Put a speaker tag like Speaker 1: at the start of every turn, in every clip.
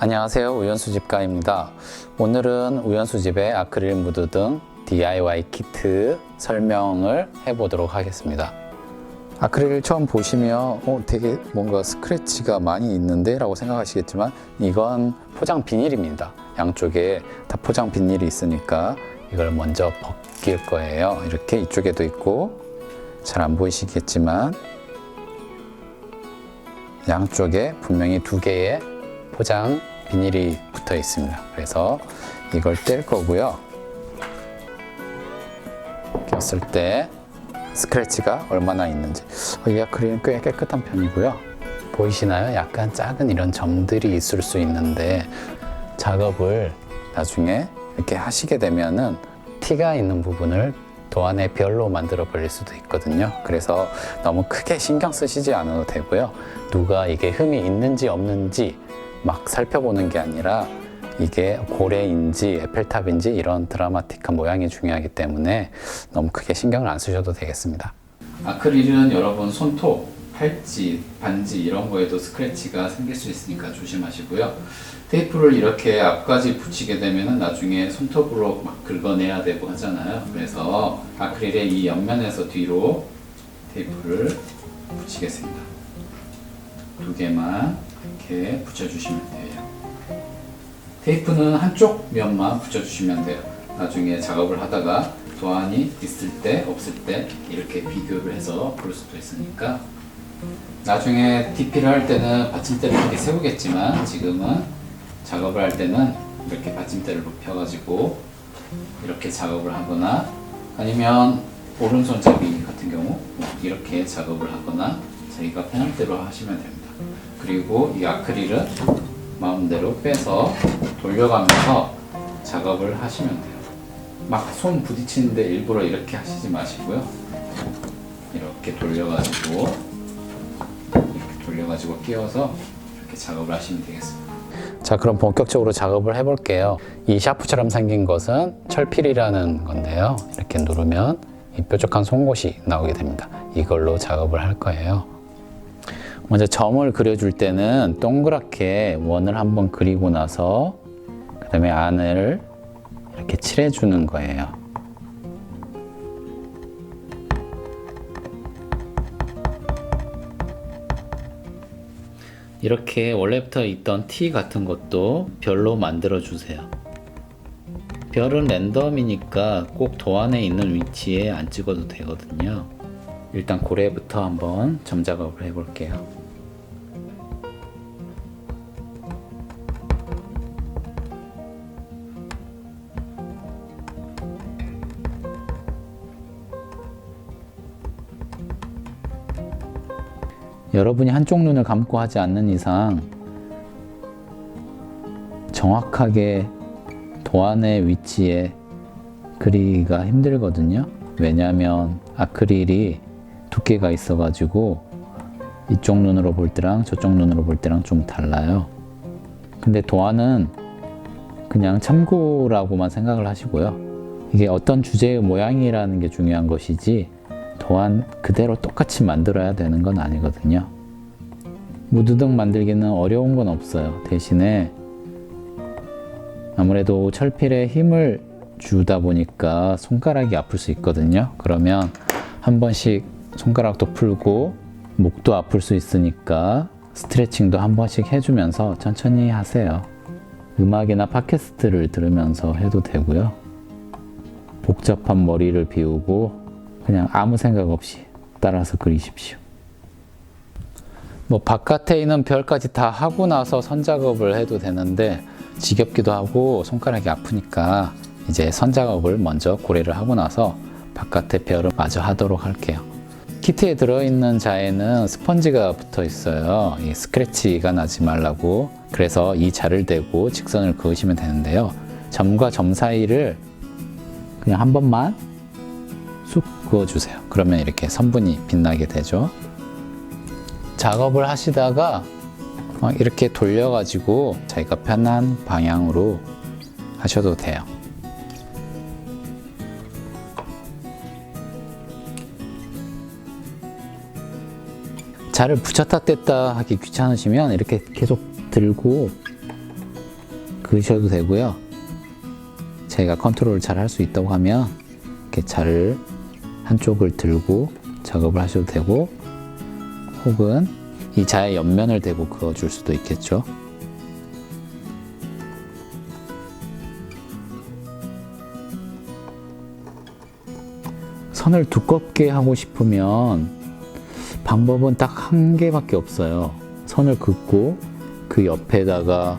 Speaker 1: 안녕하세요. 우연수집가입니다. 오늘은 우연수집의 아크릴 무드 등 DIY 키트 설명을 해보도록 하겠습니다. 아크릴 처음 보시면 어, 되게 뭔가 스크래치가 많이 있는데 라고 생각하시겠지만 이건 포장 비닐입니다. 양쪽에 다 포장 비닐이 있으니까 이걸 먼저 벗길 거예요. 이렇게 이쪽에도 있고 잘 안 보이시겠지만 양쪽에 분명히 두 개의 포장 비닐이 붙어 있습니다. 그래서 이걸 뗄 거고요. 꼈을 때 스크래치가 얼마나 있는지. 어, 이 아크릴은 꽤 깨끗한 편이고요. 보이시나요? 약간 작은 이런 점들이 있을 수 있는데 작업을 나중에 이렇게 하시게 되면은 티가 있는 부분을 도안에 별로 만들어 버릴 수도 있거든요. 그래서 너무 크게 신경 쓰시지 않아도 되고요. 누가 이게 흠이 있는지 없는지 막 살펴보는 게 아니라 이게 고래인지 에펠탑인지 이런 드라마틱한 모양이 중요하기 때문에 너무 크게 신경을 안 쓰셔도 되겠습니다. 아크릴은 여러분 손톱, 팔찌, 반지 이런 거에도 스크래치가 생길 수 있으니까 조심하시고요. 테이프를 이렇게 앞까지 붙이게 되면 나중에 손톱으로 막 긁어내야 되고 하잖아요. 그래서 아크릴의 이 옆면에서 뒤로 테이프를 붙이겠습니다. 두 개만 이렇게 붙여주시면 돼요. 테이프는 한쪽 면만 붙여주시면 돼요. 나중에 작업을 하다가 도안이 있을 때 없을 때 이렇게 비교를 해서 볼 수도 있으니까 나중에 DP를 할 때는 받침대를 이렇게 세우겠지만 지금은 작업을 할 때는 이렇게 받침대를 높여가지고 이렇게 작업을 하거나 아니면 오른손잡이 같은 경우 이렇게 작업을 하거나 자기가 편할 대로 하시면 됩니다. 그리고 이 아크릴은 마음대로 빼서 돌려가면서 작업을 하시면 돼요. 막 손 부딪히는데 일부러 이렇게 하시지 마시고요. 이렇게 돌려가지고 이렇게 돌려가지고 끼워서 이렇게 작업을 하시면 되겠습니다. 자, 그럼 본격적으로 작업을 해볼게요. 이 샤프처럼 생긴 것은 철필이라는 건데요. 이렇게 누르면 이 뾰족한 송곳이 나오게 됩니다. 이걸로 작업을 할 거예요. 먼저 점을 그려줄 때는 동그랗게 원을 한번 그리고 나서 그 다음에 안을 이렇게 칠해주는 거예요. 이렇게 원래부터 있던 티 같은 것도 별로 만들어 주세요. 별은 랜덤이니까 꼭 도안에 있는 위치에 안 찍어도 되거든요. 일단 고래부터 한번 점 작업을 해볼게요. 여러분이 한쪽 눈을 감고 하지 않는 이상 정확하게 도안의 위치에 그리기가 힘들거든요. 왜냐하면 아크릴이 두께가 있어가지고 이쪽 눈으로 볼 때랑 저쪽 눈으로 볼 때랑 좀 달라요. 근데 도안은 그냥 참고라고만 생각을 하시고요. 이게 어떤 주제의 모양이라는 게 중요한 것이지 도안 그대로 똑같이 만들어야 되는 건 아니거든요. 무드등 만들기는 어려운 건 없어요. 대신에 아무래도 철필에 힘을 주다 보니까 손가락이 아플 수 있거든요. 그러면 한 번씩 손가락도 풀고 목도 아플 수 있으니까 스트레칭도 한 번씩 해주면서 천천히 하세요. 음악이나 팟캐스트를 들으면서 해도 되고요. 복잡한 머리를 비우고 그냥 아무 생각 없이 따라서 그리십시오. 뭐 바깥에 있는 별까지 다 하고 나서 선 작업을 해도 되는데 지겹기도 하고 손가락이 아프니까 이제 선 작업을 먼저 고래를 하고 나서 바깥에 별을 마저 하도록 할게요. 키트에 들어있는 자에는 스펀지가 붙어 있어요. 이 스크래치가 나지 말라고. 그래서 이 자를 대고 직선을 그으시면 되는데요. 점과 점 사이를 그냥 한 번만 쑥 그어주세요. 그러면 이렇게 선분이 빛나게 되죠. 작업을 하시다가 어, 이렇게 돌려가지고 자기가 편한 방향으로 하셔도 돼요. 자를 붙였다 뗐다 하기 귀찮으시면 이렇게 계속 들고 그으셔도 되고요. 제가 컨트롤을 잘 할 수 있다고 하면 이렇게 자를 한쪽을 들고 작업을 하셔도 되고 혹은 이 자의 옆면을 대고 그어줄 수도 있겠죠. 선을 두껍게 하고 싶으면 방법은 딱 한 개밖에 없어요. 선을 긋고 그 옆에다가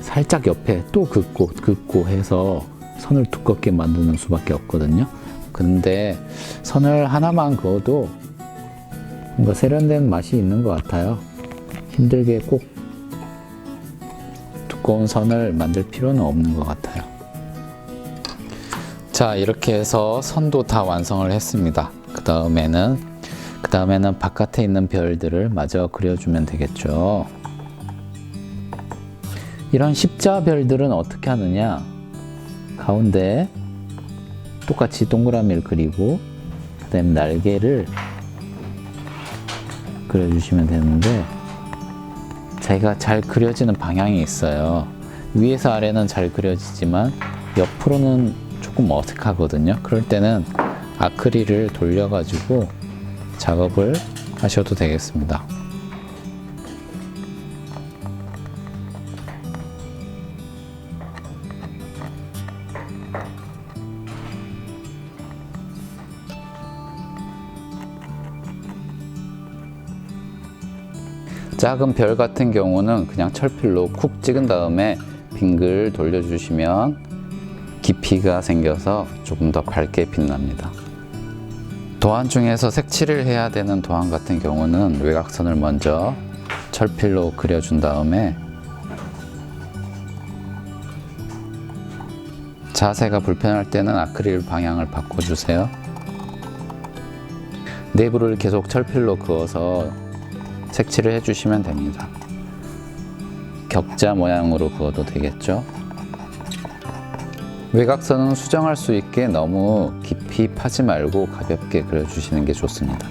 Speaker 1: 살짝 옆에 또 긋고 긋고 해서 선을 두껍게 만드는 수밖에 없거든요. 근데 선을 하나만 그어도 뭔가 세련된 맛이 있는 것 같아요. 힘들게 꼭 두꺼운 선을 만들 필요는 없는 것 같아요. 자, 이렇게 해서 선도 다 완성을 했습니다. 그 다음에는 그 다음에는 바깥에 있는 별들을 마저 그려주면 되겠죠. 이런 십자별들은 어떻게 하느냐? 가운데 똑같이 동그라미를 그리고 그다음에 날개를 그려주시면 되는데 자기가 잘 그려지는 방향이 있어요. 위에서 아래는 잘 그려지지만 옆으로는 조금 어색하거든요. 그럴 때는 아크릴을 돌려가지고 작업을 하셔도 되겠습니다. 작은 별 같은 경우는 그냥 철필로 쿡 찍은 다음에 빙글 돌려주시면 깊이가 생겨서 조금 더 밝게 빛납니다. 도안 중에서 색칠을 해야 되는 도안 같은 경우는 외곽선을 먼저 철필로 그려준 다음에 자세가 불편할 때는 아크릴 방향을 바꿔주세요. 내부를 계속 철필로 그어서 색칠을 해주시면 됩니다. 격자 모양으로 그어도 되겠죠. 외곽선은 수정할 수 있게 너무 깊이 파지 말고 가볍게 그려주시는 게 좋습니다.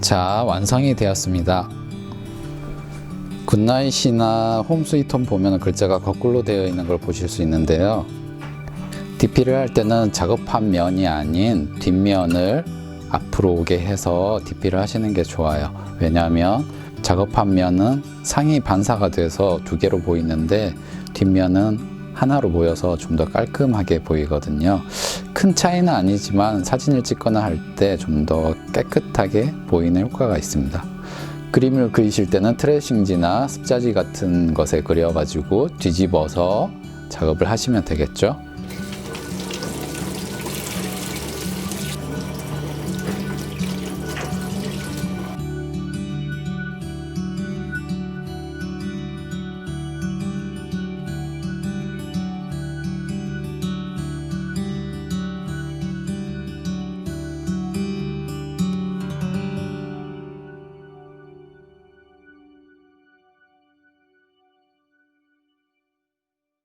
Speaker 1: 자, 완성이 되었습니다. 굿나잇이나 홈스위트홈 보면 글자가 거꾸로 되어 있는 걸 보실 수 있는데요. DP를 할 때는 작업한 면이 아닌 뒷면을 앞으로 오게 해서 DP를 하시는 게 좋아요. 왜냐하면 작업한 면은 상이 반사가 돼서 두 개로 보이는데 뒷면은 하나로 보여서 좀 더 깔끔하게 보이거든요. 큰 차이는 아니지만 사진을 찍거나 할 때 좀 더 깨끗하게 보이는 효과가 있습니다. 그림을 그리실 때는 트레싱지나 습자지 같은 것에 그려가지고 뒤집어서 작업을 하시면 되겠죠.